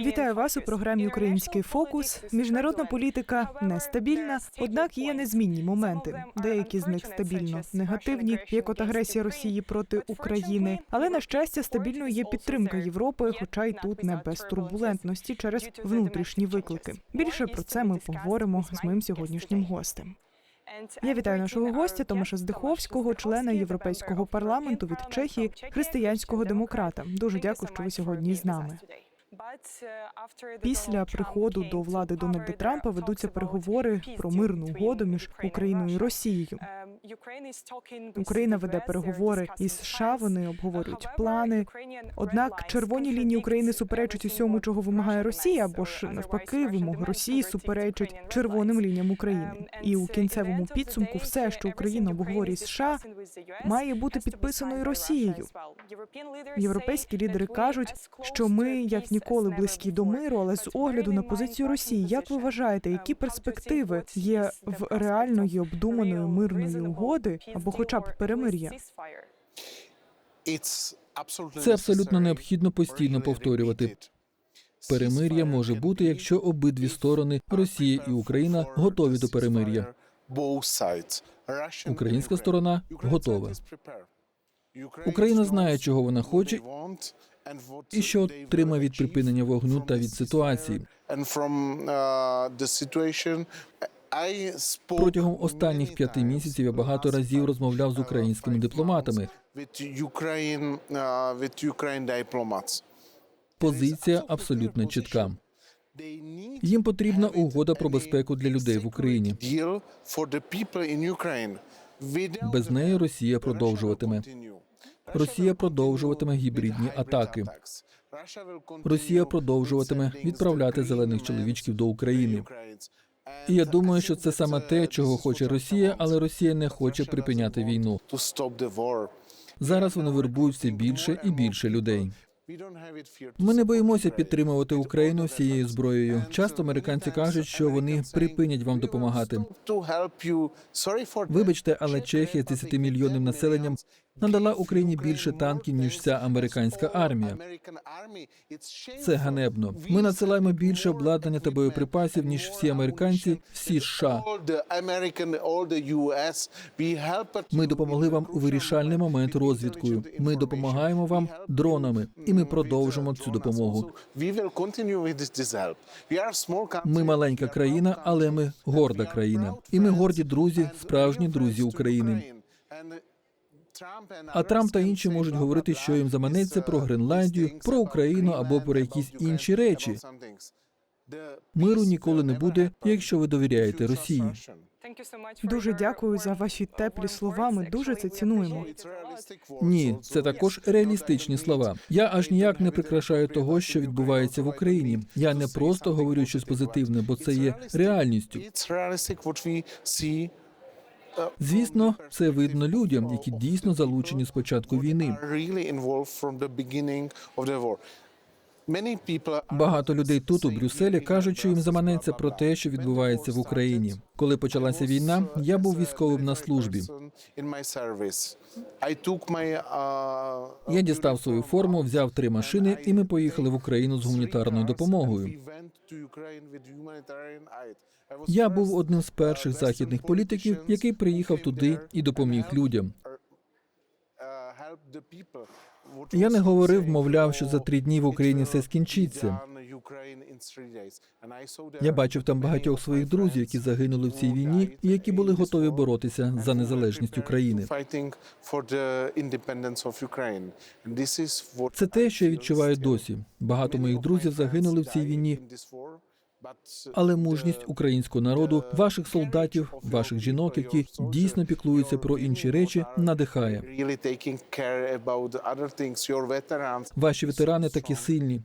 Вітаю вас у програмі Український фокус. Міжнародна політика нестабільна, однак є незмінні моменти. Деякі з них стабільно негативні, як от агресія Росії проти України. Але на щастя, стабільною є підтримка Європи, хоча й тут не без турбулентності через внутрішні виклики. Більше про це ми поговоримо з моїм сьогоднішнім гостем. Я вітаю нашого гостя Томаша Здиховського, члена Європейського парламенту від Чехії, християнського демократа. Дуже дякую, що ви сьогодні з нами. Після приходу до влади Дональда Трампа ведуться переговори про мирну угоду між Україною і Росією. Україна веде переговори із США. Вони обговорюють плани. Однак червоні лінії України суперечать усьому, чого вимагає Росія, або ж навпаки, вимоги Росії суперечать червоним лініям України. І у кінцевому підсумку все, що Україна обговорює США, має бути підписано і Росією. Європейські лідери кажуть, що ми як ніколи близькі до миру, але з огляду на позицію Росії, як ви вважаєте, які перспективи є в реальної обдуманої мирної угоди або, хоча б перемир'я? Це абсолютно необхідно постійно повторювати. Перемир'я може бути, якщо обидві сторони Росія і Україна готові до перемир'я. Українська сторона готова. Україна знає, чого вона хоче, і що отримає від припинення вогню та від ситуації. Протягом останніх п'яти місяців я багато разів розмовляв з українськими дипломатами. Позиція абсолютно чітка. Їм потрібна угода про безпеку для людей в Україні. Без неї Росія продовжуватиме. Росія продовжуватиме гібридні атаки. Росія продовжуватиме відправляти зелених чоловічків до України. І я думаю, що це саме те, чого хоче Росія, але Росія не хоче припиняти війну. Зараз вони вербують все більше і більше людей. Ми не боїмося підтримувати Україну всією зброєю. Часто американці кажуть, що вони припинять вам допомагати. Вибачте, але Чехія з 10 мільйонним населенням надала Україні більше танків ніж вся американська армія. Це ганебно. Ми надсилаємо більше обладнання та боєприпасів ніж всі американці, всі США. Ми допомогли вам у вирішальний момент розвідкою. Ми допомагаємо вам дронами, і ми продовжимо цю допомогу. Ми маленька країна, але ми горда країна. І ми горді друзі, справжні друзі України. А Трамп та інші можуть говорити, що їм заманеться про Гренландію, про Україну або про якісь інші речі. Миру ніколи не буде, якщо ви довіряєте Росії. Дуже дякую за ваші теплі слова. Ми дуже це цінуємо. Ні, це також реалістичні слова. Я аж ніяк не прикрашаю того, що відбувається в Україні. Я не просто говорю щось позитивне, бо це є реальністю. Звісно, це видно людям, які дійсно залучені з початку війни. Багато людей тут у Брюсселі кажуть, що їм заманеться про те, що відбувається в Україні. Коли почалася війна, я був військовим на службі. Я дістав свою форму, взяв три машини, і ми поїхали в Україну з гуманітарною допомогою. Я був одним з перших західних політиків, який приїхав туди і допоміг людям. Я не говорив, мовляв, що за три дні в Україні все скінчиться. Я бачив там багатьох своїх друзів, які загинули в цій війні, і які були готові боротися за незалежність України. Це те, що я відчуваю досі. Багато моїх друзів загинули в цій війні. Але мужність українського народу, ваших солдатів, ваших жінок, які дійсно піклуються про інші речі, надихає. Ваші ветерани такі сильні.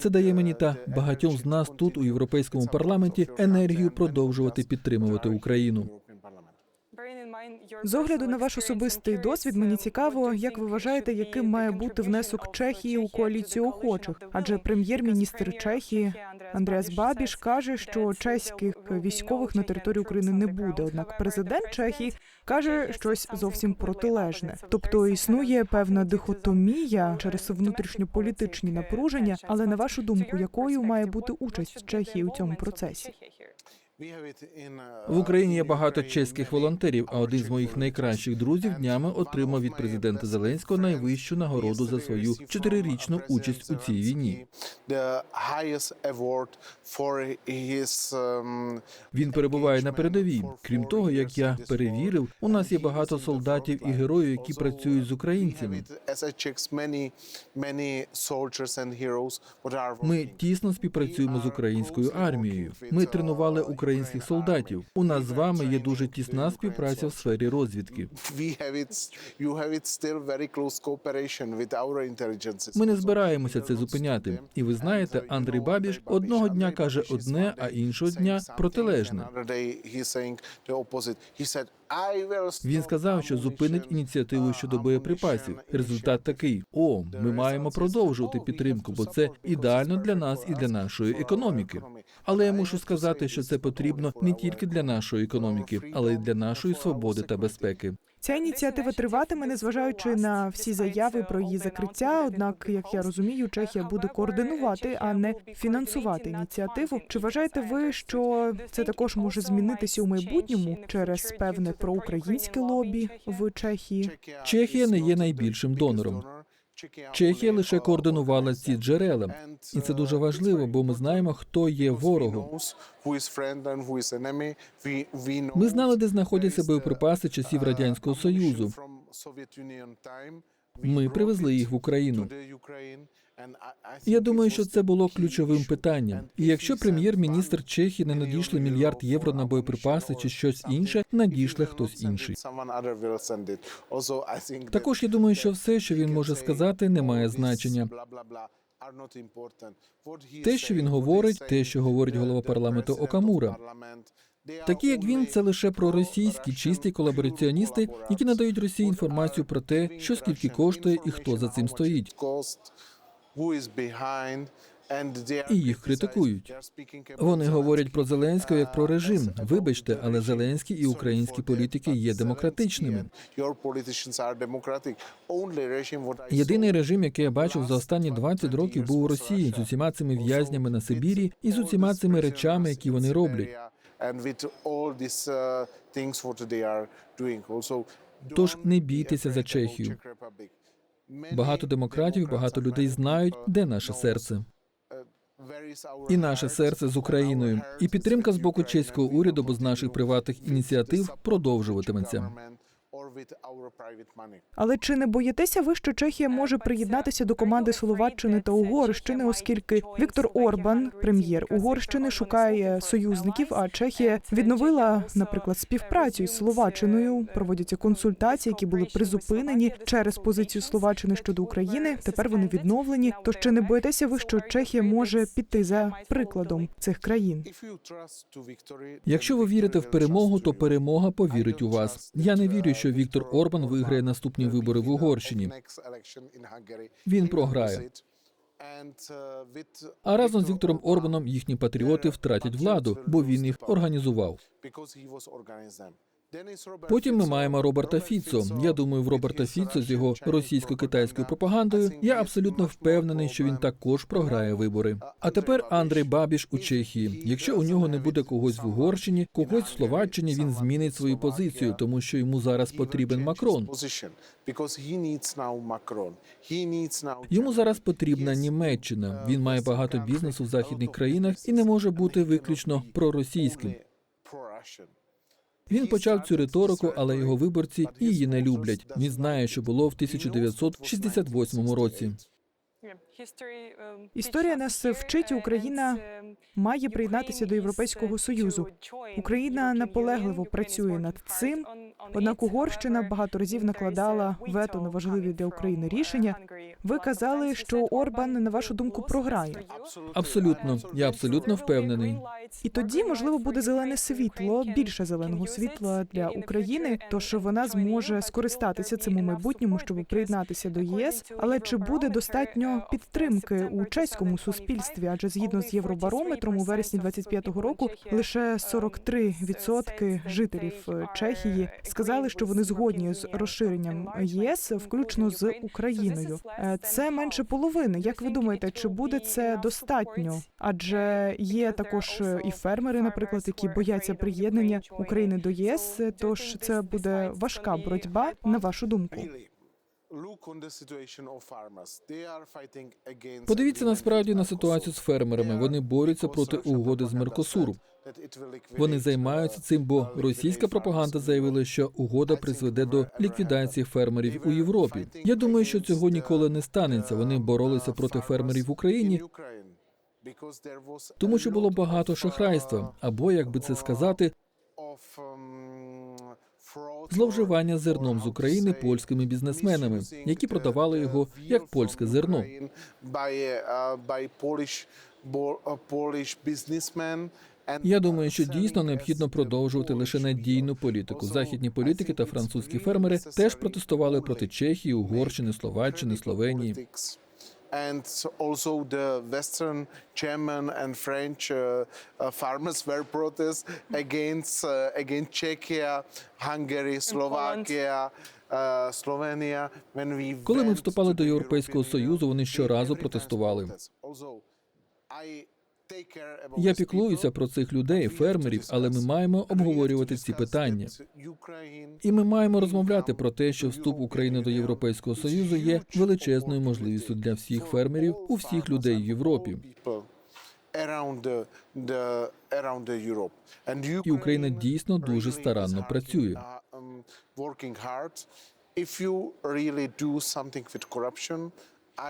Це дає мені та багатьом з нас тут у європейському парламенті енергію продовжувати підтримувати Україну. З огляду на ваш особистий досвід, мені цікаво, як ви вважаєте, яким має бути внесок Чехії у коаліцію охочих? Адже прем'єр-міністр Чехії Андреас Бабіш каже, що чеських військових на території України не буде. Однак президент Чехії каже щось зовсім протилежне. Тобто існує певна дихотомія через внутрішньополітичні напруження. Але на вашу думку, якою має бути участь Чехії у цьому процесі? В Україні є багато чеських волонтерів. А один з моїх найкращих друзів днями отримав від президента Зеленського найвищу нагороду за свою чотирирічну участь у цій війні. Він перебуває на передовій. Крім того, як я перевірив, у нас є багато солдатів і героїв, які працюють з українцями. Ми тісно співпрацюємо з українською армією. Ми тренували українських солдатів. У нас з вами є дуже тісна співпраця в сфері розвідки. Ми не збираємося це зупиняти. І ви знаєте, Андрій Бабіш одного дня каже одне, а іншого дня протилежне. Він сказав, що зупинить ініціативу щодо боєприпасів. Результат такий: о, ми маємо продовжувати підтримку, бо це ідеально для нас і для нашої економіки. Але я мушу сказати, що це потрібно не тільки для нашої економіки, але й для нашої свободи та безпеки. Ця ініціатива триватиме, незважаючи на всі заяви про її закриття. Однак, як я розумію, Чехія буде координувати, а не фінансувати ініціативу. Чи вважаєте ви, що це також може змінитися у майбутньому через певне проукраїнське лобі в Чехії? Чехія не є найбільшим донором. Чехія лише координувала ці джерела, і це дуже важливо, бо ми знаємо, хто є ворогом. Ми знали, де знаходяться боєприпаси часів радянського союзу. Ми привезли їх в Україну. Я думаю, що це було ключовим питанням. І якщо прем'єр-міністр Чехії не надійшли мільярд євро на боєприпаси чи щось інше, надійшле хтось інший. Також я думаю, що все, що він може сказати, не має значення. Те, що він говорить, те, що говорить голова парламенту Окамура. Такі, як він, це лише проросійські чисті колабораціоністи, які надають Росії інформацію про те, що скільки коштує і хто за цим стоїть. І їх критикують. Вони говорять про Зеленського як про режим. Вибачте, але Зеленський і українські політики є демократичними. Єдиний режим, який я бачив за останні 20 років, був у Росії з усіма цими в'язнями на Сибірі і з усіма цими речами, які вони роблять. Тож не бійтеся за Чехію. Багато демократів, багато людей знають, де наше серце. І наше серце з Україною, і підтримка з боку чеського уряду, бо з наших приватних ініціатив продовжуватиметься. Але чи не боїтеся ви, що Чехія може приєднатися до команди Словаччини та Угорщини, оскільки Віктор Орбан, прем'єр Угорщини, шукає союзників, а Чехія відновила, наприклад, співпрацю із Словаччиною. Проводяться консультації, які були призупинені через позицію Словаччини щодо України. Тепер вони відновлені. Тож чи не боїтеся ви, що Чехія може піти за прикладом цих країн? Якщо ви вірите в перемогу, то перемога повірить у вас. Я не вірю, що Віктор Орбан виграє наступні вибори в Угорщині. Він програє. А разом з Віктором Орбаном їхні патріоти втратять владу, бо він їх організував. Потім ми маємо Роберта Фіцо. Я думаю, в Роберта Фіцо з його російсько-китайською пропагандою. Я абсолютно впевнений, що він також програє вибори. А тепер Андрей Бабіш у Чехії. Якщо у нього не буде когось в Угорщині, когось в Словаччині, він змінить свою позицію, тому що йому зараз потрібен Макрон. Йому зараз потрібна Німеччина. Він має багато бізнесу в західних країнах і не може бути виключно проросійським. Він почав цю риторику, але його виборці її не люблять. Він знає, що було в 1968 році. Історія нас вчить, Україна має приєднатися до Європейського союзу. Україна наполегливо працює над цим. Однак Угорщина багато разів накладала вето на важливі для України рішення. Ви казали, що Орбан, на вашу думку, програє. Абсолютно, я абсолютно впевнений. І тоді, можливо, буде зелене світло, більше зеленого світла для України, тож вона зможе скористатися цим у майбутньому, щоб приєднатися до єС. Але чи буде достатньо підтримки у чеському суспільстві? Адже згідно з євробарометром, у вересні 25-го року лише 43% жителів е, Чехії сказали, що вони згодні з розширенням ЄС, включно з Україною. Е, Це менше половини. Як ви думаєте, чи буде це достатньо? Адже є також е, і фермери, наприклад, які бояться приєднання України до ЄС. Тож це буде важка боротьба, на вашу думку. Подивіться насправді на ситуацію з фермерами. Вони борються проти угоди з Меркосуру. Вони займаються цим, бо російська пропаганда заявила, що угода призведе до ліквідації фермерів у Європі. Я думаю, що цього ніколи не станеться. Вони боролися проти фермерів в Україні, тому що було багато шахрайства, або як би це сказати, зловживання зерном з України польськими бізнесменами, які продавали його як польське зерно. Я думаю, що дійсно необхідно продовжувати лише надійну політику. Західні політики та французькі фермери теж протестували проти Чехії, Угорщини, Словаччини, Словенії. And also the Western German and French uh, uh, farmers were protest against uh, against Czechia, Hungary, Slovakia, uh, Slovenia. When we Коли ми вступали до Європейського Союзу, вони щоразу протестували. Я піклуюся про цих людей, фермерів, але ми маємо обговорювати ці питання. І ми маємо розмовляти про те, що вступ України до Європейського Союзу є величезною можливістю для всіх фермерів, у всіх людей в Європі. І Україна дійсно дуже старанно працює. If you really do something with corruption,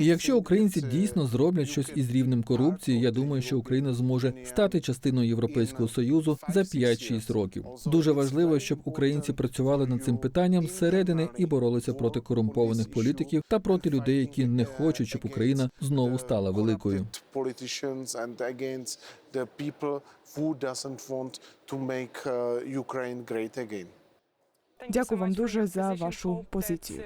І якщо українці дійсно зроблять щось із рівнем корупції, я думаю, що Україна зможе стати частиною Європейського союзу за 5-6 5-6 років. Дуже важливо, щоб українці працювали над цим питанням зсередини і боролися проти корумпованих політиків та проти людей, які не uh, хочуть, щоб Україна знову стала великою. uh, Ukraine great again. Дякую вам дуже за вашу позицію.